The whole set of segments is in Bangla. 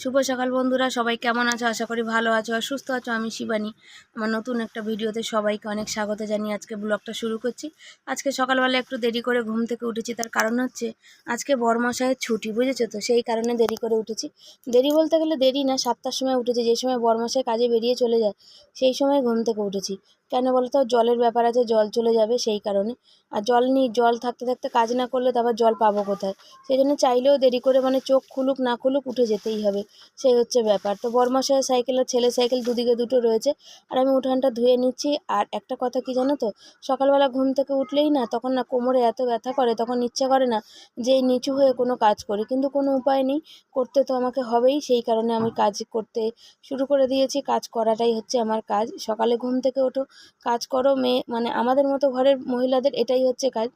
শুভ সকাল বন্ধুরা, সবাই কেমন আছো? আশা করি ভালো আছো আর সুস্থ আছো। আমি শিবানী। আমার নতুন একটা ভিডিওতে সবাইকে অনেক স্বাগত জানিয়ে আজকে ব্লগটা শুরু করছি। আজকে সকালবেলা একটু দেরি করে ঘুম থেকে উঠেছি, তার কারণ হচ্ছে আজকে বরমশাইয়ের ছুটি, বুঝেছ তো? সেই কারণে দেরি করে উঠেছি। দেরি বলতে গেলে দেরি না, সাতটার সময় উঠেছি। যে সময় বরমশাই কাজে বেরিয়ে চলে যায়, সেই সময় ঘুম থেকে উঠেছি। কেন বলতো? জলের ব্যাপার আছে, জল চলে যাবে সেই কারণে। আর জল নিই, জল থাকতে থাকতে কাজ না করলে তারপর জল পাবো কোথায়? সেই জন্য চাইলেও দেরি করে মানে চোখ খুলুক, না খুলুক, উঠে যেতেই হবে। সেই হচ্ছে ব্যাপার। তো বরমাসায় সাইকেল আর ছেলে সাইকেল দুদিকে দুটো রয়েছে। আর আমি উঠানটা ধুয়ে নিচ্ছি। আর একটা কথা কি জানো তো? সকালবেলা ঘুম থেকে উঠলেই না, তখন না কোমরে এত ব্যথা করে, তখন ইচ্ছা করে না যে নিচু হয়ে কোনো কাজ করি। কিন্তু কোনো উপায় নেই, করতে তো আমাকে হবেই। সেই কারণে আমি কাজ করতে শুরু করে দিয়েছি। কাজ করাটাই হচ্ছে আমার কাজ। সকালে ঘুম থেকে ওঠো কাজ করো মেয়ে মানে আমাদের মতো ঘরের মহিলাদের এটাই হচ্ছে কাজ।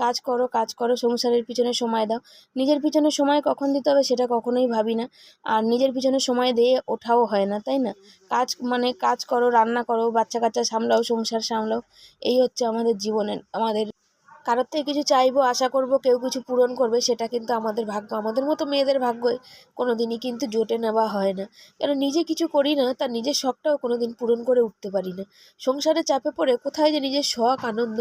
কাজ করো কাজ করো, সংসারের পিছনে সময় দাও। নিজের পিছনে সময় কখন দিতে হবে সেটা কখনোই ভাবি না। আর নিজের পিছনে সময় দিয়ে ওঠাও হয় না, তাই না? কাজ মানে কাজ করো, রান্না করো, বাচ্চা কাচ্চা সামলাও, সংসার সামলাও, এই হচ্ছে আমাদের জীবনের, আমাদের কারোর থেকে কিছু চাইব, আশা করব, কেউ কিছু পূরণ করবে, সেটা কিন্তু আমাদের ভাগ্য। আমাদের মতো মেয়েদের ভাগ্যই কোনো দিনই কিন্তু জোটে নেওয়া হয় না। কেন নিজে কিছু করি না, তার নিজের শখটাও কোনো দিন পূরণ করে উঠতে পারি না। সংসারে চাপে পড়ে কোথায় যে নিজের শখ, আনন্দ,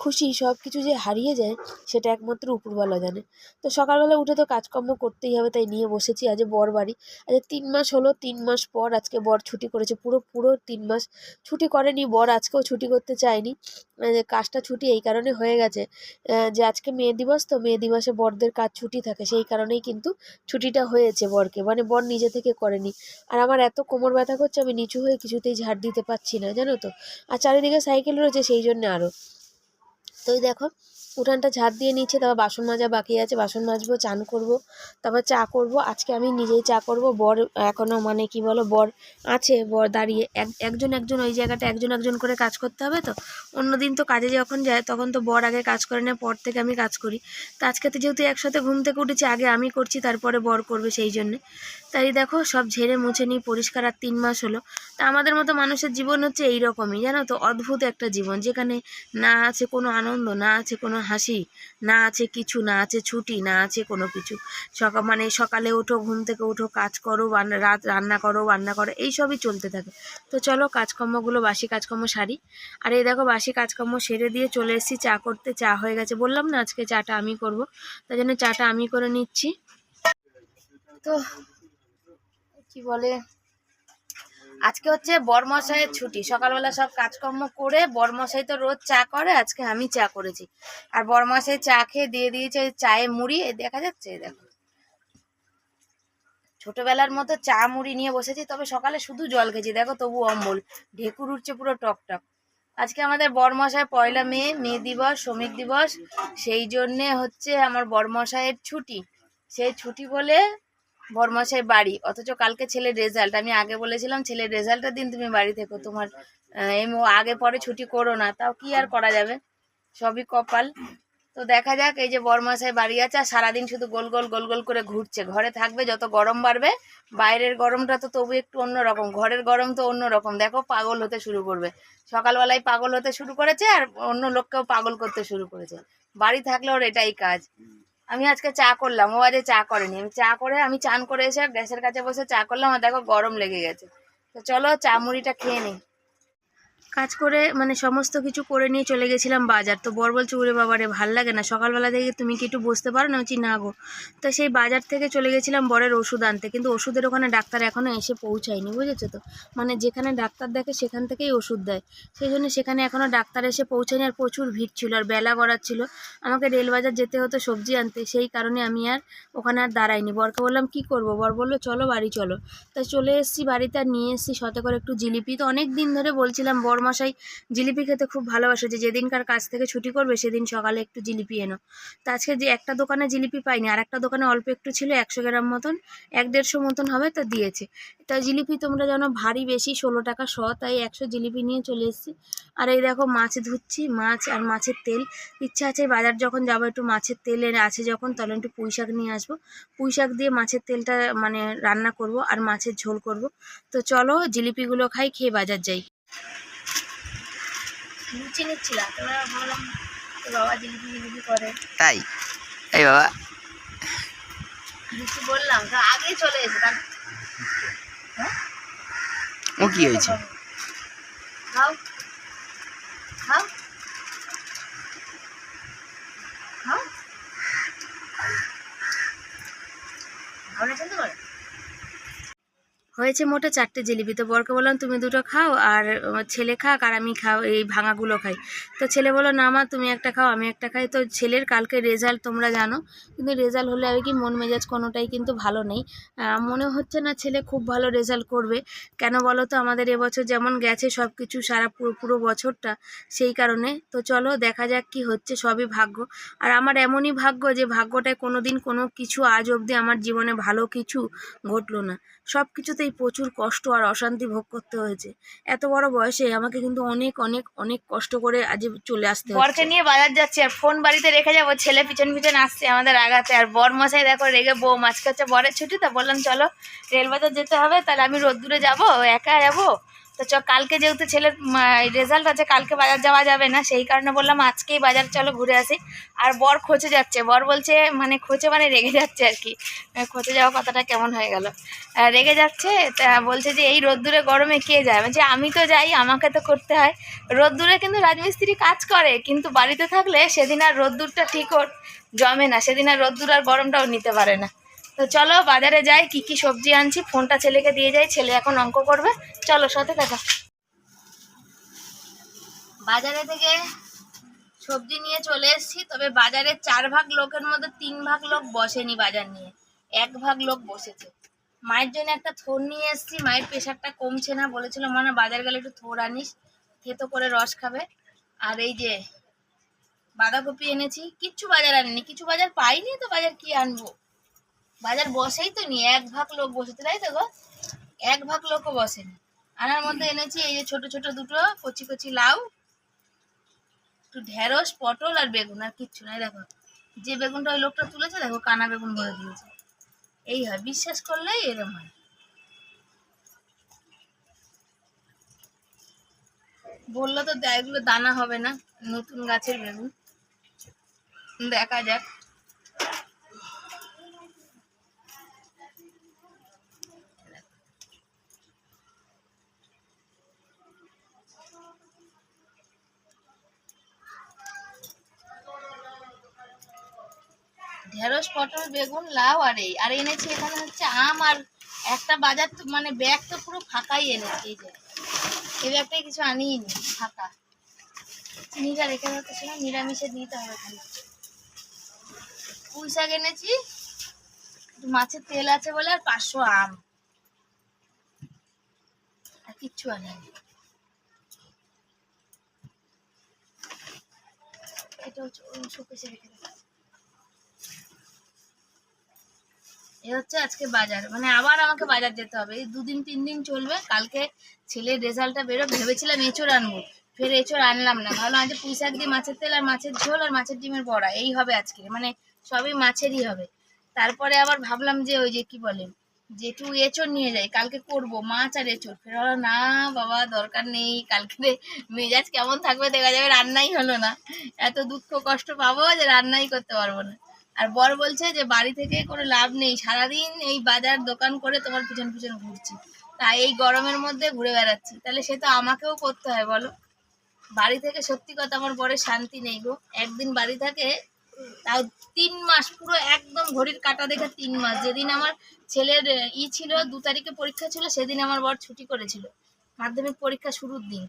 খুশি সব কিছু যে হারিয়ে যায়, সেটা একমাত্র উপরওয়ালা জানে। তো সকালবেলা উঠে তো কাজকর্ম করতেই হবে, তাই নিয়ে বসেছি আজ বর বাড়ি। আজ তিন মাস হলো, তিন মাস পর আজকে বর ছুটি করেছে, পুরো পুরো তিন মাস ছুটি করেনি, বর আজকেও ছুটি করতে চায়নি। কাজটা ছুটি এই কারণে হয়ে গেছে। যে আজকে মেয়ে দিবস, তো মেয়ে দিবসে বরদের কাজ ছুটি থাকে। সেই কারণেই কিন্তু ছুটিটা হয়েছে বরকে। মানে বর নিজে থেকে করেনি। আর আমার এত কোমর ব্যথা করছে, আমি নিচু হয়ে কিছুতেই ঝাড় দিতে পারছি না, জানো তো? আর চারিদিকে সাইকেল রয়েছে, সেই জন্য আরও তো দেখো উঠানটা ঝাড় দিয়ে নিচ্ছে তারপর বাসন মাজা বাকি আছে, বাসন মাজবো, চান করব, তারপর চা করব। আজকে আমি নিজেই চা করব, বর এখনও মানে কি বলো, বর আছে, বর দাঁড়িয়ে, এক, একজন একজন ওই জায়গাটা একজন একজন করে কাজ করতে হবে তো? অন্যদিন তো কাজে যখন যায়, তখন তো বর আগে কাজ করে নেয়, পর থেকে আমি কাজ করি। তো আজকে তো যেহেতু একসাথে ঘুম থেকে উঠেছি, আগে আমি করছি, তারপরে বর করবে সেই জন্যে। তাই দেখো, সব ঝেড়ে মুছে নিই পরিষ্কার আর তিন মাস হলো। তা আমাদের মতো মানুষের জীবন হচ্ছে এই রকমই জানো তো? অদ্ভুত একটা জীবন, যেখানে না আছে কোনো আনন্দ, না আছে কোনো হাসি, না আছে কিছু, না আছে ছুটি, না আছে কোনো কিছু। সকাল মানে সকালে ওঠো, ঘুম থেকে ওঠো, কাজ করো রাত রান্না করো, বান্না করো এই সবই চলতে থাকে। তো চলো কাজকর্মগুলো, বাসি কাজকর্ম সারি। আর এই দেখো, বাসি কাজকর্ম সেরে দিয়ে চলে এসেছি, চা করতে, চা হয়ে গেছে। বললাম না, আজকে চাটা আমি করব, তাই জন্য চাটা আমি করে নিচ্ছি। তো কি বলে? আজকে হচ্ছে বরমশাইয়ের ছুটি। সকালবেলা সব কাজকর্ম করে বরমশাই তো রোজ চা করে, আজকে আমি চা করেছি। আর বরমশাই চা খেয়ে দিয়ে দিয়েছে চায়ে মুড়ি দেখা যাচ্ছে? দেখো। ছোটবেলার মতো চা মুড়ি নিয়ে বসেছি, তবে সকালে শুধু জল খেয়েছি। দেখো তবু অম্বল। ঢেকুর উঠছে পুরো টক টক। আজকে আমাদের বরমশাই পয়লা মে মে দিবস, শ্রমিক দিবস। সেই জন্যে হচ্ছে আমার বরমশাইয়ের ছুটি। সেই ছুটি বলে বরমশাই বাড়ি। অথচ কালকে ছেলের রেজাল্ট আমি আগে বলেছিলাম, ছেলের রেজাল্টের দিন তুমি বাড়ি থেকো। তোমার আগে পরে ছুটি করো না। তাও কি আর করা যাবে? সবই কপাল। তো দেখা যাক, এই যে বরমশাই বাড়ি আছে, আর সারাদিন শুধু গোল গোল গোল গোল করে ঘুরছে। ঘরে থাকবে, যত গরম বাড়বে, বাইরের গরমটা তো তবু একটু অন্যরকম। ঘরের গরম তো অন্যরকম। দেখো, পাগল হতে শুরু করবে। সকালবেলায় পাগল হতে শুরু করেছে, আর অন্য লোককেও পাগল করতে শুরু করেছে। বাড়ি থাকলে ওর এটাই কাজ। আমি আজকে চা করলাম, ও আজকে চা করেনি। আমি চা করে, আমি চান করে এসে গ্যাসের কাছে বসে চা করলাম, আর দেখো গরম লেগে গেছে। তো চলো চা মুড়িটা খেয়ে নিই। কাজ করে মানে সমস্ত কিছু করে নিয়ে চলে গেছিলাম বাজার। তো বর বলছে উরে বাবারে ভালো লাগে না। সকালবেলা থেকে তুমি কি একটু বসতে পারো? না বলছি, না গো। তো সেই বাজার থেকে চলে গেছিলাম বরের ওষুধ আনতে। কিন্তু ওষুধের ওখানে ডাক্তার এখনও এসে পৌঁছায়নি বুঝেছ তো? মানে যেখানে ডাক্তার দেখে সেখান থেকেই ওষুধ দেয়। সেই জন্য সেখানে এখনও ডাক্তার এসে পৌঁছায়নি আর প্রচুর ভিড় ছিল আর বেলা গড়ার ছিল আমাকে রেলবাজার যেতে হতো সবজি আনতে। সেই কারণে আমি আর ওখানে আর দাঁড়াইনি। বরকে বললাম কি করব? বর বলল চলো বাড়ি চলো। তাই চলে এসেছি বাড়িতে আর নিয়ে এসেছি সাথে করে একটু জিলিপি। তো অনেক দিন ধরে বলছিলাম বরমশাই জিলিপি খেতে খুব ভালোবাসে যে যেদিনকার কাজ থেকে ছুটি করবে সেদিন সকালে একটু জিলিপি এনো। তো আজকে যে একটা দোকানে জিলিপি পাইনি, আর একটা দোকানে অল্প একটু ছিল, একশো গ্রাম মতন, এক দেড়শো মতন হবে তো দিয়েছে। তা জিলিপি তোমরা জানো ভারী বেশি, ষোলো টাকা শ, তাই একশো জিলিপি নিয়ে চলে এসেছি। আর এই দেখো মাছ ধুচ্ছি, মাছ আর মাছের তেল। ইচ্ছা আছে বাজার যখন যাব একটু মাছের তেল আছে যখন, তাহলে একটু পুঁই শাক নিয়ে আসব। পুঁই শাক দিয়ে মাছের তেলটা মানে রান্না করব আর মাছের ঝোল করব। তো চলো জিলিপিগুলো খাই, খেয়ে বাজার যাই। লুচি নিচ্ছিলাম তোমরা বললাম তোর বাবা জিলিপি জিলিপি করে। তাই? এই বাবা। লুচি বললাম তো আগেই চলে এসে তার হ্যাঁ? ও কি হয়েছে? খাও। খাও। খাও। ভালো চিনতে পারো হয়েছে মোটে চারটে জিলিপি। তো বরকে বললাম, তুমি দুটো খাও আর ছেলে খাক আর আমি খাও, এই ভাঙাগুলো খাই। তো ছেলে বলো না মা, তুমি একটা খাও, আমি একটা খাই। তো ছেলের কালকে রেজাল্ট তোমরা জানো, কিন্তু রেজাল্ট হলে আর কি মন মেজাজ কোনোটাই কিন্তু ভালো নেই। মনে হচ্ছে না ছেলে খুব ভালো রেজাল্ট করবে। কেন বলো তো, আমাদের এবছর যেমন গেছে সব কিছু সারা পুরো পুরো বছরটা সেই কারণে। তো চলো, দেখা যাক কি হচ্ছে, সবই ভাগ্য। আর আমার এমনই ভাগ্য যে ভাগ্যটায় কোনো দিন কোনো কিছু আজ অবধি আমার জীবনে ভালো কিছু ঘটলো না। সব কিছুতেই প্রচুর কষ্ট আর অশান্তি ভোগ করতে হয়েছে। এত বড় বয়সে আমাকে কিন্তু অনেক অনেক অনেক কষ্ট করে আজ চলে আসতে বরকে নিয়ে বাজার যাচ্ছি আর ফোন বাড়িতে রেখে যাব, ছেলে পিছন পিছন আসছে আমাদের আগাতে। আর বর মশাই দেখো রেগে বউ মাঝকে হচ্ছে বরের ছুটি, তা বললাম চলো রেলবাজার যেতে হবে, তাহলে আমি রোদ্দুরে যাব, একা যাব। তো চ, কালকে যেহেতু ছেলের রেজাল্ট আছে, কালকে বাজার যাওয়া যাবে না, সেই কারণে বললাম আজকেই বাজার চলো ঘুরে আসি। আর বর খোঁচে যাচ্ছে, বর বলছে মানে খোঁচে মানে রেগে যাচ্ছে আর কি। খোঁচে যাওয়া কথাটা কেমন হয়ে গেল। রেগে যাচ্ছে, তা বলছে যে, এই রোদ্দুরে গরমে কে যায়? বলছে, আমি তো যাই, আমাকে তো করতে হয়। রোদ্দুরে কিন্তু রাজমিস্ত্রি কাজ করে, কিন্তু বাড়িতে থাকলে সেদিন আর রোদ্দুরটা ঠিক ওর জমে না, সেদিন আর রোদ্দুর আর গরমটাও নিতে পারে না। তো চলো বাজারে যাই, কি কি সবজি আনছি, ফোনটা ছেলেকে দিয়ে যাই, ছেলে এখন অঙ্ক করবে। চলো, সাথে দেখা বাজারে থেকে সবজি নিয়ে চলে এসেছি, তবে বাজারে চার ভাগ লোকের মধ্যে তিন ভাগ লোক বসেনি বাজার নিয়ে। এক ভাগ লোক বসেছে। মায়ের জন্য একটা থোর নিয়ে এসেছি, মায়ের প্রেশারটা কমছে না, বলেছিল, মনে বাজার গেলে একটু থোর আনিস, থেতো করে রস খাবে। আর এই যে বাঁধাকপি এনেছি, কিচ্ছু বাজার আনিনি, কিছু বাজার পাইনি তো, বাজার কি আনব? বাজার বসেই তো নি, এক ভাগ লোক বসেছে, তাই তো গো? এক ভাগ লোকও বসেনি। আনার মধ্যে এনেছি এই যে ছোট ছোট দুটো কচি কচি লাউ, একটু ঢেঁড়স, পটল আর বেগুন, আর কিচ্ছু নাই, দেখো। যে বেগুনটা ওই লোকটা তুলেছে, দেখো কানা বেগুন ভরে দিয়েছে। এই হয়, বিশ্বাস করলেই এরকম হয়। বলল তো এগুলো দানা হবে না, নতুন গাছের বেগুন। দেখা যাক। ঢেঁড়স, পটল, বেগুন, লাউ আর এই। আর এনেছি এখানে হচ্ছে আম আর একটা বাজার তো মানে ব্যাগ তো পুরো ফাঁকাই এনেছি, এই যে। এই ব্যাগটাই কিছু আনিই নি ফাঁকা। চিনিটা রেখে যাচ্ছে না নিরামিষে দিতে হবে খালি পুঁই শাক এনেছি মাছের তেল আছে বলে আর পাঁচশো আম। আর কিচ্ছু আনিনি এটা হচ্ছে শোকেসে রেখে এ হচ্ছে আজকে বাজার। মানে আবার আমাকে বাজার যেতে হবে। এই দুদিন, তিন দিন চলবে। কালকে ছেলের রেজাল্টটা বেরো ভেবেছিলাম এঁচড় আনব। ফের এঁচড় আনলাম না। ভাবলাম আজ পুঁই শাক দিয়ে মাছের তেল আর মাছের ঝোল আর মাছের ডিমের বড়া। এই হবে আজকে। মানে সবই মাছেরই হবে। তারপরে আবার ভাবলাম যে ওই যে কি বলে যে একটু এঁচড় নিয়ে যাই, কালকে করব মাছ আর এঁচড়। ফের না বাবা, দরকার নেই। কালকে মেজাজ কেমন থাকবে, দেখা যাবে। রান্নাই হলো না। এত দুঃখ কষ্ট পাবো যে রান্নাই করতে পারব না। আর বর বলছে যে, বাড়ি থেকে কোনো লাভ নেই। সারাদিন এই বাজার দোকান করে তোমার পিছন পিছন ঘুরছি। তাই এই গরমের মধ্যে ঘুরে বেড়াচ্ছি। তাহলে সে তো আমাকেও করতে হয়, বলো? বাড়ি থেকে সত্যি কথা আমার বরের শান্তি নেই গো। একদিন বাড়ি থাকে, তাও তিন মাস, পুরো একদম ঘড়ির কাটা দেখে তিন মাস। যেদিন আমার ছেলের ই ছিল, দু তারিখে পরীক্ষা ছিল, সেদিন আমার বর ছুটি করেছিল। মাধ্যমিক পরীক্ষা শুরুর দিন।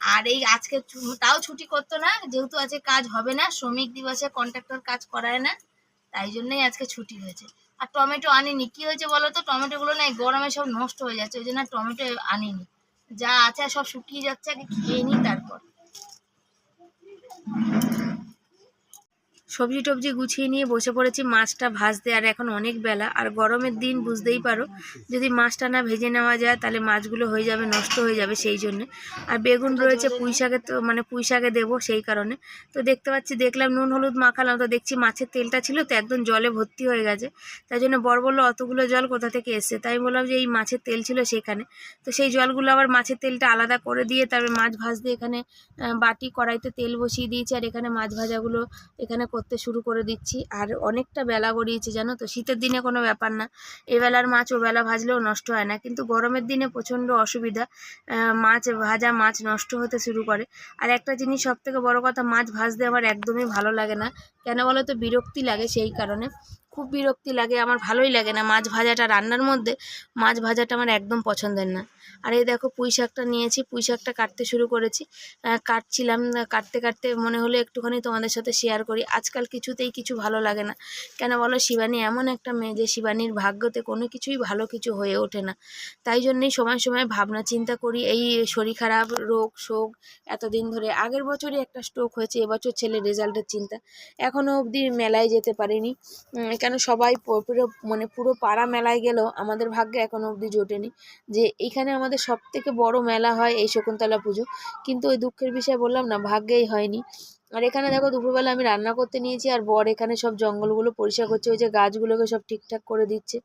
আর এই আজকে তাও ছুটি করতো না। যেহেতু আজকে কাজ হবে না, শ্রমিক দিবসে কন্ট্রাক্টর কাজ করায় না। তাই জন্যই আজকে ছুটি হয়েছে। আর টমেটো আনিনি। কি হয়েছে বলো তো? টমেটোগুলো না গরমে সব নষ্ট হয়ে যাচ্ছে, ওই জন্য টমেটো আনিনি। যা আছে সব শুকিয়ে যাচ্ছে, আগে খেয়ে নিই তারপর। সবজি টবজি গুছিয়ে নিয়ে বসে পড়েছি মাছটা ভাজতে। আর এখন অনেক বেলা। আর গরমের দিন বুঝতেই পারো যদি মাছটা না ভেজে নেওয়া যায় তাহলে মাছগুলো হয়ে যাবে নষ্ট হয়ে যাবে সেই জন্যে। আর বেগুন রয়েছে পুঁই শাকে তো মানে পুঁই শাকে দেবো সেই কারণে। তো দেখতে পাচ্ছি দেখলাম নুন হলুদ মাখালাম তো দেখছি মাছের তেলটা ছিল তো একদম জলে ভর্তি হয়ে গেছে। তাই জন্য বর বলল অতগুলো জল কোথা থেকে এসছে? তাই বললাম যে এই মাছের তেল ছিল সেখানে। তো সেই জলগুলো আবার মাছের তেলটা আলাদা করে দিয়ে তারপরে মাছ ভাজতে এখানে বাটি কড়াইতে তেল বসিয়ে দিয়েছি। আর এখানে মাছ ভাজাগুলো এখানে করতে শুরু করে দিচ্ছি। আর অনেকটা বেলা গড়িয়েছে, জানো তো? শীতের দিনে কোনো ব্যাপার না। এবেলার মাছ, ও বেলা ভাজলেও নষ্ট হয় না। কিন্তু গরমের দিনে প্রচণ্ড অসুবিধা। মাছ, ভাজা মাছ নষ্ট হতে শুরু করে। আর একটা জিনিস সব থেকে বড়ো কথা, মাছ ভাজতে আমার একদমই ভালো লাগে না। কেন বলো তো? বিরক্তি লাগে সেই কারণে। খুব বিরক্তি লাগে, আমার ভালোই লাগে না। মাছ ভাজাটা রান্নার মধ্যে, মাছ ভাজাটা আমার একদম পছন্দের না। আর এই দেখো পুঁই শাকটা নিয়েছি, পুঁই শাকটা কাটতে শুরু করেছি। কাটছিলাম কাটতে কাটতে মনে হলো একটুখানি তোমাদের সাথে শেয়ার করি। আজকাল কিছুতেই কিছু ভালো লাগে না। কেন বলো, শিবানী এমন একটা মেয়ে যে শিবানীর ভাগ্যতে কোনো কিছুই ভালো কিছু হয়ে ওঠে না। তাই জন্যেই সময় সময় ভাবনা চিন্তা করি। এই শরীর খারাপ, রোগ, শোক এতদিন ধরে। আগের বছরই একটা স্ট্রোক হয়েছে, এবছর ছেলের রেজাল্টের চিন্তা। এখনও অবধি মেলায় যেতে পারিনি। কেন সবাই পুরো মানে পুরো পাড়া মেলায় গেলেও আমাদের ভাগ্যে এখনও অবধি জোটেনি। যে এইখানে আমাদের সব থেকে বড় মেলা হয় এই শকুন্তলা পুজো। কিন্তু ওই দুঃখের বিষয়ে বললাম না, ভাগ্যেই হয়নি। আর এখানে দেখো দুপুরবেলা আমি রান্না করতে নিয়েছি আর বর এখানে সব জঙ্গলগুলো পরিষ্কার করছে, ওই যে গাছগুলোকে সব ঠিকঠাক করে দিচ্ছে।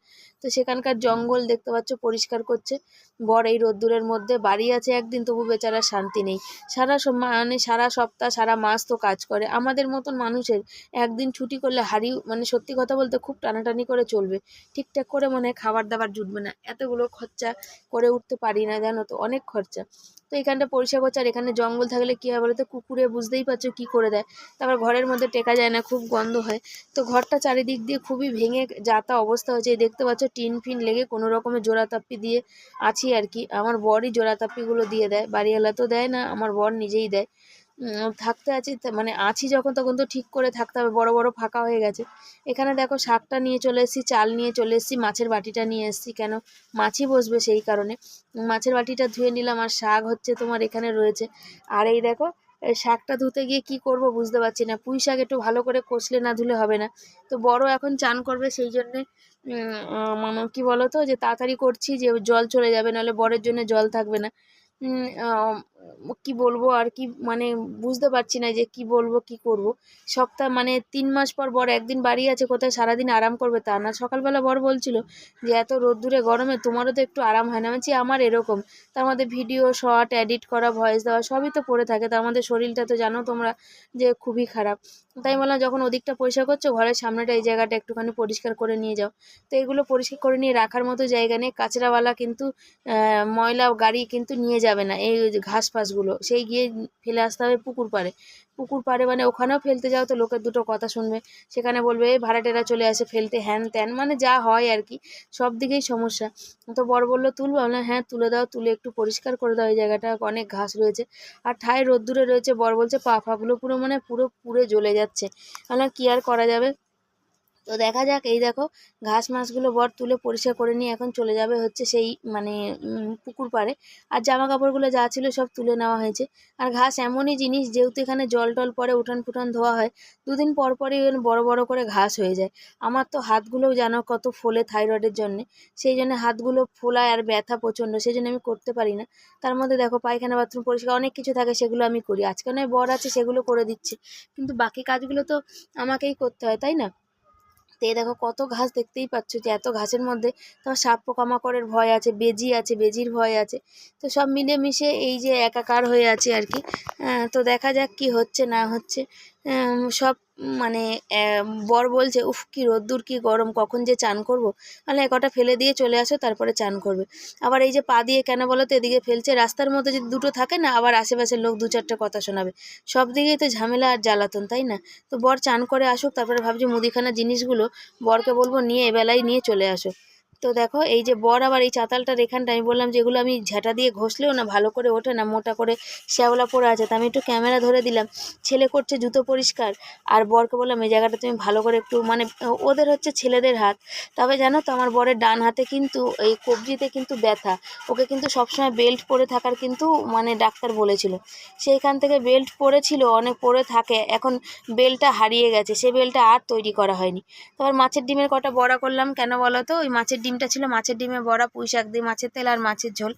তো সেখানকার জঙ্গল দেখতে পাচ্ছ পরিষ্কার করছে। বর এই রোদ্দুরের মধ্যে বাড়ি আছে একদিন, তবু বেচারা শান্তি নেই। সারা মানে সারা সপ্তাহ, সারা মাস তো কাজ করে। আমাদের মতন মানুষের একদিন ছুটি করলে হারিয়ে মানে সত্যি কথা বলতে খুব টানাটানি করে চলবে। ঠিকঠাক করে মনে খাবার দাবার জুটবে না। এতগুলো খরচা করে উঠতে পারি না, জানো তো, অনেক খরচা। তো এখানটা পরিষ্কার করছে, আর এখানে জঙ্গল থাকলে কী হয় বলো তো কুকুরে বুঝতেই পারছ কী করে দেয়। তারপর ঘরের মধ্যে টেকা যায় না, খুব গন্ধ হয়। তো ঘরটা চারিদিক দিয়ে খুবই ভেঙে যাতা অবস্থা হয়েছে। দেখতে পাচ্ছ, টিন ফিন লেগে কোনো রকমের জোড়াতাপ্পি দিয়ে আছি আর কি। আমার বরই জোড়াতাপ্পিগুলো দিয়ে দেয়, বাড়িওয়ালা তো দেয় না, আমার বর নিজেই দেয়। থাকতে আছি মানে আছি যখন তখন তো ঠিক করে থাকতে হবে, বড় বড় ফাঁকা হয়ে গেছে। এখানে দেখো শাকটা নিয়ে চলে এসেছি, চাল নিয়ে চলে এসেছি, মাছের বাটিটা নিয়ে এসেছি, কেন মাছই বসবে সেই কারণে। মাছের বাটিটা ধুয়ে নিলাম, আর শাক হচ্ছে তোমার এখানে রয়েছে। আর এই দেখো শাকটা ধুতে গিয়ে কি করব বুঝতে পারছি না, পুঁই শাক একটু ভালো করে কষলে না ধুলে হবে না। তো বড় এখন চান করবে, সেই জন্যে মানে কি বলো তো যে তাড়াতাড়ি করছি যে জল চলে যাবে, নাহলে বরের জন্য জল থাকবে না। কি বলব আর কি মানে বুঝতে পারছি না যে কি বলব, কি করব। সপ্তাহ মানে তিন মাস পর বর একদিন বাড়ি আছে, কোথায় সারাদিন আরাম করবে তা না। সকালবেলা বর বলছিল যে, এত রোদ্দুরে গরমে তোমারও তো একটু আরাম হয় না। বলছি, আমার এরকম। তার মধ্যে ভিডিও শর্ট এডিট করা ভয়েস দেওয়া, সবই তো পড়ে থাকে। তার মধ্যে শরীরটা তো জানো তোমরা যে খুবই খারাপ। তাই বললাম, যখন ওদিকটা পরিষ্কার করছ, ঘরের সামনেটা এই জায়গাটা একটুখানি পরিষ্কার করে নিয়ে যাও। তো এগুলো পরিষ্কার করে নিয়ে রাখার মতো জায়গা নেই। কাচরাওয়ালা কিন্তু ময়লা গাড়ি কিন্তু নিয়ে যাবে না। এই ঘাস ফাসগুলো সেই গিয়ে ফেলে আসতে হবে পুকুর পাড়ে। পুকুর পাড়ে মানে ওখানেও ফেলতে যাও তো লোকের দুটো কথা শুনবে। সেখানে বলবে ভাড়াটেরা চলে আসে ফেলতে হ্যান ত্যান। মানে যা হয় আর কি সব দিকেই সমস্যা। তো বর বলল তুলবো? আমি বললাম, হ্যাঁ তুলে দাও তুলে একটু পরিষ্কার করে দাও এই জায়গাটা অনেক ঘাস রয়েছে। আর ঠায় রোদ্দুরে রয়েছে বর বলছে পা ফাগুলো পুরো মানে পুরো পুড়ে জ্বলে যাচ্ছে। আমি বললাম, কি আর করা যাবে? তো দেখা যাক, এই দেখো, ঘাস মাছগুলো বর তুলে পরিষ্কার করে নিয়ে এখন চলে যাবে হচ্ছে সেই মানে পুকুর পাড়ে। আর জামা কাপড়গুলো যা ছিল সব তুলে নেওয়া হয়েছে। আর ঘাস এমনই জিনিস, যেহেতু এখানে জল টল পরে উঠান ফুটান ধোয়া হয়, দুদিন পর পরই বড় বড় করে ঘাস হয়ে যায়। আমার তো হাতগুলোও জানো কত ফোলে থাইরয়েডের জন্যে। সেই জন্য হাতগুলো ফোলায় আর ব্যথা প্রচণ্ড, সেই জন্য আমি করতে পারি না। তার মধ্যে দেখো, পায়খানা, বাথরুম পরিষ্কার, অনেক কিছু থাকে সেগুলো আমি করি। আজকে নয় বর আছে, সেগুলো করে দিচ্ছে। কিন্তু বাকি কাজগুলো তো আমাকেই করতে হয়, তাই না? তো এই দেখো কত ঘাস দেখতেই পাচ্ছ যে এত ঘাসের মধ্যে তোমার সাপ পোকামাকড়ের ভয় আছে, বেজি আছে, বেজির ভয় আছে। তো সব মিলেমিশে এই যে একাকার হয়ে আছে আর কি। তো দেখা যাক কি হচ্ছে, না হচ্ছে। সব মানে বর বলছে, উফ, কি রোদ্দুর, কী গরম, কখন যে চান করব? মানে একটা ফেলে দিয়ে চলে আসো, তারপরে চান করবে। আবার এই যে পা দিয়ে কেন বলো তো, এদিকে ফেলছে, রাস্তার মধ্যে যদি দুটো থাকে না, আবার আশেপাশের লোক দু চারটে কথা শোনাবে। সব দিকেই তো ঝামেলা আর জ্বালাতন, তাই না? তো বর চান করে আসুক, তারপরে ভাবছি মুদিখানা জিনিসগুলো বরকে বলব, নিয়ে এবেলায় নিয়ে চলে আসো। তো দেখো, এই যে বর আবার এই চাতালটার এখানটা আমি বললাম যেগুলো আমি ঝাঁটা দিয়ে ঘষলেও না, ভালো করে ওঠে না, মোটা করে শ্যাওলা পড়ে আছে। তা আমি একটু ক্যামেরা ধরে দিলাম, ছেলে করছে জুতো পরিষ্কার, আর বরকে বললাম, এই জায়গাটা তুমি ভালো করে একটু মানে ওদের হচ্ছে ছেলেদের হাত। তবে জানো তো, আমার বরের ডান হাতে কিন্তু, এই কবজিতে কিন্তু ব্যথা। ওকে কিন্তু সবসময় বেল্ট পরে থাকার কিন্তু মানে ডাক্তার বলেছিল। সেইখান থেকে বেল্ট পরেছিল, অনেক পরে থাকে, এখন বেলটা হারিয়ে গেছে, সে বেলটা আর তৈরি করা হয়নি। তারপর মাছের ডিমের কটা বড়া করলাম, কেন বলো তো? ওই মাছের ডিম ডিমটা ছিল মাছের ডিমে বড়া, পুঁই শাক দিয়ে মাছের তেল আর মাছের ঝোল।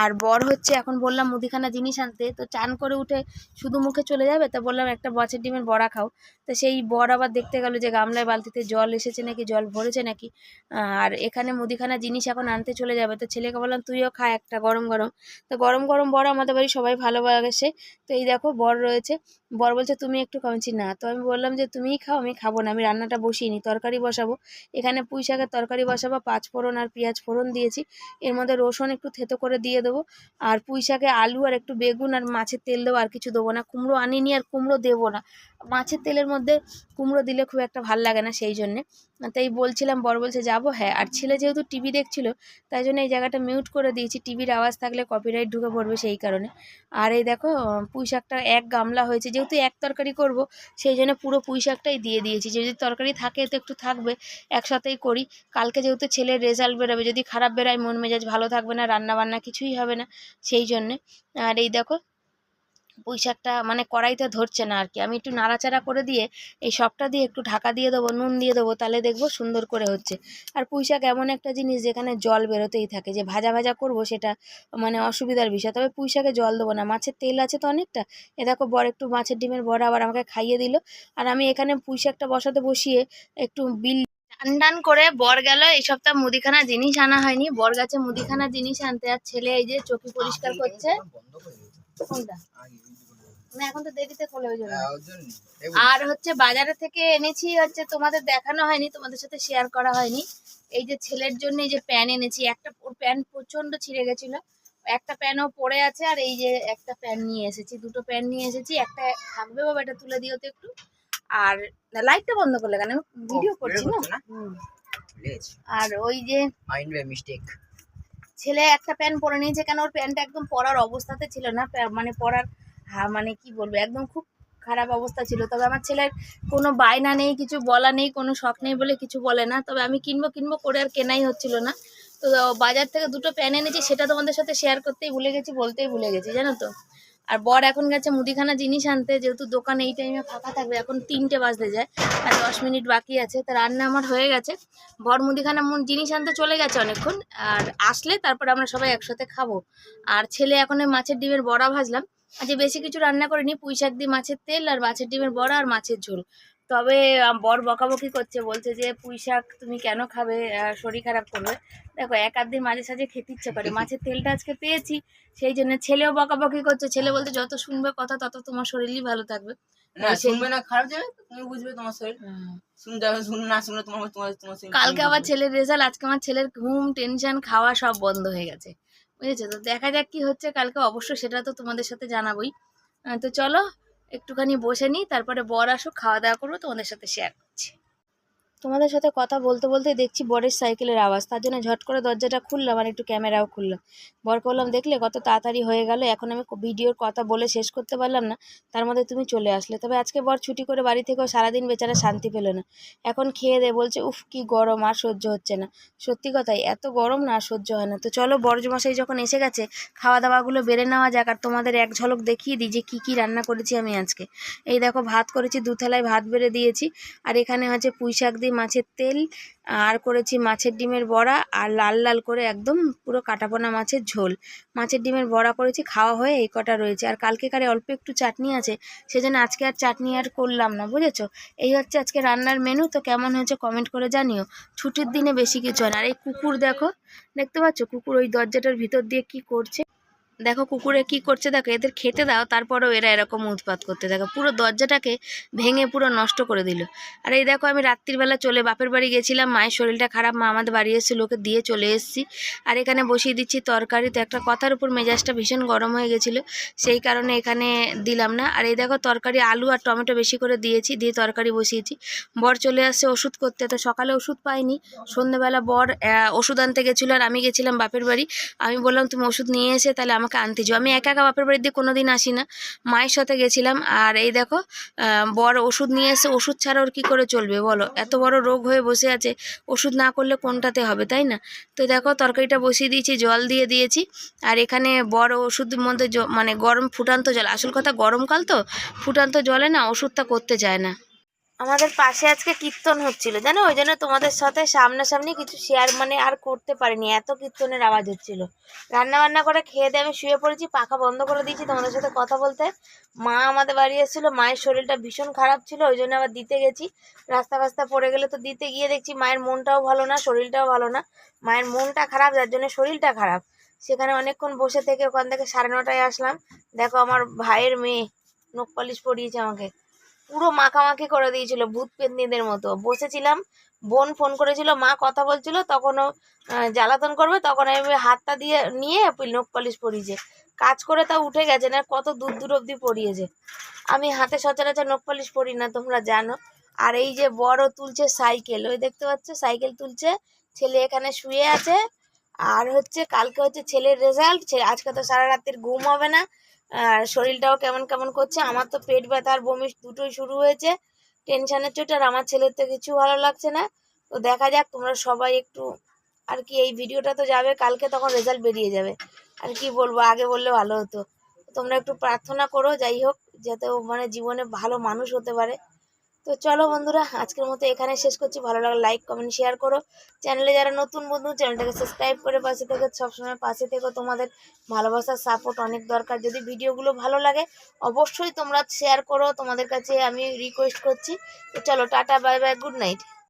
আর বর হচ্ছে এখন বললাম মুদিখানা জিনিস আনতে, তো চান করে উঠে শুধু মুখে চলে যাবে? তো বললাম, একটা মাছের ডিমের বড়া খাও। তো সেই বর আবার দেখতে গেল যে গামলায় বালতিতে জল এসেছে নাকি, জল ভরেছে নাকি। আর এখানে মুদিখানা জিনিস এখন আনতে চলে যাবে। তো ছেলেকে বললাম, তুইও খা একটা গরম গরম। তো গরম গরম বড় আমাদের বাড়ি সবাই ভালোবাসে। তো এই দেখো বর রয়েছে। বর বলছে, তুমি একটু খাওয়াচ্ছি না। তো আমি বললাম যে, তুমিই খাও, আমি খাব না, আমি রান্নাটা বসিয়ে নিই, তরকারি বসাবো। এখানে পুঁই শাকের তরকারি বসাবো, পাঁচ ফোড়ন আর পেঁয়াজ ফোড়ন দিয়েছি। এর মধ্যে রসুন একটু থেতো করে দিয়ে দেবো। আর পুঁই শাকে আলু আর একটু বেগুন আর মাছের তেল দেবো আর কিছু দেবো না। কুমড়ো আনিনি আর কুমড়ো দেবো না। মাছের তেলের মধ্যে কুমড়ো দিলে খুব একটা ভালো লাগে না সেই জন্যে। তাই বলছিলাম, বর বলছে যাব হ্যাঁ আর ছেলে যেহেতু টিভি দেখছিল, তাই জন্য এই জায়গাটা মিউট করে দিয়েছি। টিভির আওয়াজ থাকলে কপিরাইট ঢুকে পড়বে সেই কারণে। আর এই দেখো, পুঁই শাকটা এক গামলা হয়েছে, যেহেতু এক তরকারি করব, সেই জন্য পুরো পুঁই শাকটাই দিয়ে দিয়েছি। যদি তরকারি থাকে তো একটু থাকবে, একসাথেই করি। কালকে যেহেতু ছেলের রেজাল্ট বেরোবে, যদি খারাপ বেরোয়, মন মেজাজ ভালো থাকবে না রান্না বান্না কিছুই হবে না সেই জন্যে। আর এই দেখো পুঁই শাকটা মানে কড়াইতে ধরছে না আর কি আমি একটু নাড়াচাড়া করে দিয়ে এই সবটা দিয়ে একটু ঢাকা দিয়ে দেবো নুন দিয়ে দেবো তাহলে দেখব সুন্দর করে হচ্ছে। আর পুঁই শাক এমন একটা জিনিস যেখানে জল বেরোতেই থাকে যে ভাজা ভাজা করব সেটা মানে অসুবিধার বিষয়। তবে পুঁই শাকে জল দেবো না মাছের তেল আছে তো অনেকটা। এ দেখো বর একটু মাছের ডিমের বড়া আবার আমাকে খাইয়ে দিল। আর আমি এখানে পুঁই শাকটা বসাতে বসিয়ে একটু বিল টান টান করে বর গেল এই সপ্তাহ মুদিখানা জিনিস আনা হয়নি। বর গাছে মুদিখানা জিনিস আনতে আর ছেলে এই যে চোখে পরিষ্কার করছে। কোনটা? না এখন তো দেরিতে খোলে ওই জন্য। আর হচ্ছে বাজারে থেকে এনেছি হচ্ছে তোমাদের দেখানো হয়নি তোমাদের সাথে শেয়ার করা হয়নি। এই যে ছেলের জন্য এই যে প্যান এনেছি একটা ওর প্যান প্রচণ্ড ছিঁড়ে গেছিল। একটা প্যানও পড়ে আছে আর এই যে একটা প্যান নিয়ে এসেছি দুটো প্যান নিয়ে এসেছি একটা থাকবে বাবা এটা তুলে দিও তো একটু। আর লাইটটা বন্ধ করলে কেন? আমি ভিডিও করছি না। আর ওই যে মিস্টেক ছেলে একটা প্যান্ট পরে নিয়েছে কেন ওর প্যান্টটা একদম পরার অবস্থাতে ছিল না মানে পরার, হা- মানে কি বলব, একদম খুব খারাপ অবস্থা ছিল। তবে আমার ছেলের কোনো বায়না নেই, কিছু বলা নেই, কোনো শখ নেই বলে কিছু বলে না। তবে আমি কিনবো কিনবো করে আর কেনাই হচ্ছিল না। তো বাজার থেকে দুটো প্যান এনেছি, সেটা তোমাদের সাথে শেয়ার করতেই ভুলে গেছি, বলতেই ভুলে গেছি, জানো তো? আর বর এখন গেছে মুদিখানা জিনিস আনতে, যেহেতু দোকান এই টাইমে ফাঁকা থাকবে, এখন তিনটে বাজতে যায়, আর দশ মিনিট বাকি আছে, তা রান্না আমার হয়ে গেছে। বর মুদিখানা জিনিস আনতে চলে গেছে অনেকক্ষণ, আর আসলে তারপর আমরা সবাই একসাথে খাব। আর ছেলে এখন মাছের ডিমের বড়া ভাজলাম, আজকে বেশি কিছু রান্না করিনি পুঁই শাক দিয়ে মাছের তেল আর মাছের ডিমের বড়া আর মাছের ঝোল। তবে বর বকাবকি করছে বলছে যে পুঁই শাক তুমি কেন খাবে? শরীর খারাপ করবে? দেখো এক আধ দিন মাঝে সাঝে খেতে ইচ্ছে করে। মাছের তেলটা আজকে পেয়েছি সেই জন্য ছেলেও বকাবকি করছে। ছেলে বলতে যত শুনবে কথা তত তোমার শরীরই ভালো থাকবে। না শুনবে না খারাপ যাবে তুমি বুঝবে তোমার শরীর। না শুনলে তোমার তোমার তোমার কালকে আবার ছেলের রেজাল্ট আজকে আমার ছেলের ঘুম টেনশন খাওয়া সব বন্ধ হয়ে গেছে। বুঝেছ? তো দেখা যাক কি হচ্ছে কালকে অবশ্য সেটা তো তোমাদের সাথে জানাবোই। তো চলো একটুখানি বসে নিই তারপরে বর আসুক খাওয়া দাওয়া করব তোমাদের সাথে শেয়ার করছি। তোমাদের সাথে কথা বলতে বলতে দেখছি বরের সাইকেলের আওয়াজ। তার জন্য ঝট করে দরজাটা খুললাম আর একটু ক্যামেরাও খুললাম। বর করলাম দেখলে কত তাড়াতাড়ি হয়ে গেল, এখন আমি ভিডিওর কথা বলে শেষ করতে পারলাম না, তার মধ্যে তুমি চলে আসলে। তবে আজকে বর ছুটি করে বাড়ি থেকেও সারাদিন বেচারা শান্তি পেল না। এখন খেয়ে দে, বলছে, উফ, কি গরম, আর সহ্য হচ্ছে না। সত্যি কথাই, এত গরম না সহ্য হয় না। তো চলো, বরজমশাই যখন এসে গেছে খাওয়া দাওয়াগুলো বেড়ে নেওয়া যাক, আর তোমাদের এক ঝলক দেখিয়ে দিই যে কী কী রান্না করেছি আমি আজকে। এই দেখো, ভাত করেছি, দু থালায় ভাত বেড়ে দিয়েছি, আর এখানে হচ্ছে পুঁই শাক দিয়ে মাছের তেল, আর করেছি মাছের ডিমের বড়া, আর লাল লাল করে একদম পুরো কাটাপোনা মাছের ঝোল। মাছের ডিমের বড়া করেছি, খাওয়া হয়ে এই কটা রয়েছে। আর কালকে কারে অল্প একটু চাটনি আছে, সেজন্য আজকে আর চাটনি আর করলাম না, বুঝেছ? এই হচ্ছে আজকে রান্নার মেনু তো কেমন হয়েছে কমেন্ট করে জানিও। ছুটির দিনে বেশি কিছু হয় না। আর এই কুকুর দেখো, দেখতে পাচ্ছ? কুকুর ওই দরজাটার ভিতর দিয়ে কি করছে? দেখো কুকুরে কি করছে, দেখো এদের খেতে দাও, তারপরেও এরা এরকম উৎপাত করতে, দেখো পুরো দরজাটাকে ভেঙে পুরো নষ্ট করে দিল। আর এই দেখো আমি রাত্রিবেলা চলে, বাপের বাড়ি গেছিলাম, মায়ের শরীরটা খারাপ, মা আমাদের বাড়ি এসেছিল, ওকে দিয়ে চলে এসেছি। আর এখানে বসিয়ে দিচ্ছি তরকারি, তো একটা কথার উপর মেজাজটা ভীষণ গরম হয়ে গেছিল, সেই কারণে এখানে দিলাম না। আর এই দেখো তরকারি, আলু আর টমেটো বেশি করে দিয়েছি, দিয়ে তরকারি বসিয়েছি। বর চলে আসছে ওষুধ করতে, তো সকালে ওষুধ পাইনি সন্ধ্যেবেলা বর ওষুধ আনতে গেছিল আর আমি গেছিলাম বাপের বাড়ি। আমি বললাম, তুমি ওষুধ নিয়ে এসে তাহলে আমাকে আনতে যাও। আমি একা একা বাপের বাড়ি দিয়ে কোনো দিন আসি না মায়ের সাথে গেছিলাম আর এই দেখো বড় ওষুধ নিয়ে এসে, ওষুধ ছাড়া ওর কী করে চলবে বলো? এত বড় রোগ হয়ে বসে আছে, ওষুধ না করলে কোনটাতে হবে, তাই না? তো দেখো, তরকারিটা বসিয়ে দিয়েছি, জল দিয়ে দিয়েছি। আর এখানে বড় ওষুধের মধ্যে মানে গরম ফুটান্ত জল, আসল কথা গরমকাল তো, ফুটান্ত জলে না ওষুধটা করতে চায় না। আমাদের পাশে আজকে কীর্তন হচ্ছিল, জানো? ওই জন্য তোমাদের সাথে সামনাসামনি কিছু শেয়ার মানে আর করতে পারিনি, এত কীর্তনের আওয়াজ হচ্ছিল। রান্না বান্না করে খেয়ে দিয়ে আমি শুয়ে পড়েছি, পাখা বন্ধ করে দিয়েছি, তোমাদের সাথে কথা বলতে। মা আমাদের বাড়ি এসেছিল, মায়ের শরীরটা ভীষণ খারাপ ছিল, ওই জন্য আবার দিতে গেছি। রাস্তা ফাস্তা পড়ে গেলে তো দিতে গিয়ে দেখছি মায়ের মনটাও ভালো না, শরীরটাও ভালো না। মায়ের মনটা খারাপ, যার জন্য শরীরটা খারাপ। সেখানে অনেকক্ষণ বসে থেকে ওখান থেকে সাড়ে নটায় আসলাম। দেখো আমার ভাইয়ের মেয়ে, নখ পালিশ পরিয়েছে আমাকে। পুরো মাখামাখি করে দিয়েছিল ভূত পেতনিদের মতো। বসেছিলাম, বোন ফোন করেছিল, মা কথা বলছিল, তখনও জ্বালাতন করবে, তখন আমি হাতটা দিয়ে নিয়ে নখ পালিশ পরিয়েছে কাজ করে তা উঠে গেছে না, কত দূর দূর অবধি পরিয়েছে আমি হাতে সচরাচর নখ পালিশ পরি না, তোমরা জানো। আর এই যে বড় তুলছে সাইকেল, ওই দেখতে পাচ্ছ? সাইকেল তুলছে, ছেলে এখানে শুয়ে আছে। আর হচ্ছে, কালকে হচ্ছে ছেলের রেজাল্ট আজকে তো সারা রাতের ঘুম হবে না। আর শরীরটাও কেমন কেমন করছে? আমার তো পেট ব্যথা আর বমি দুটোই শুরু হয়েছে। টেনশনের চোট আর আমার ছেলের তো কিছু ভালো লাগছে না। তো দেখা যাক, তোমরা সবাই একটু আর কি এই ভিডিওটা তো যাবে, কালকে তখন রেজাল্ট বেরিয়ে যাবে। আর কি বলব, আগে বললে ভালো হতো। তোমরা একটু প্রার্থনা করো, যাই হোক, যাতে মানে জীবনে ভালো মানুষ হতে পারে। তো চলো বন্ধুরা, আজকের মতো এখানে শেষ করছি। ভালো লাগলে লাইক কমেন্ট শেয়ার করো। চ্যানেলে যারা নতুন বন্ধু চ্যানেলটাকে সাবস্ক্রাইব করে পাশে থেকে। সবসময় পাশে থেকে। তোমাদের ভালোবাসার সাপোর্ট অনেক দরকার। যদি ভিডিওগুলো ভালো লাগে, অবশ্যই তোমরা শেয়ার করো। তোমাদের কাছে আমি রিকোয়েস্ট করছি। তো চলো, tata bye bye good night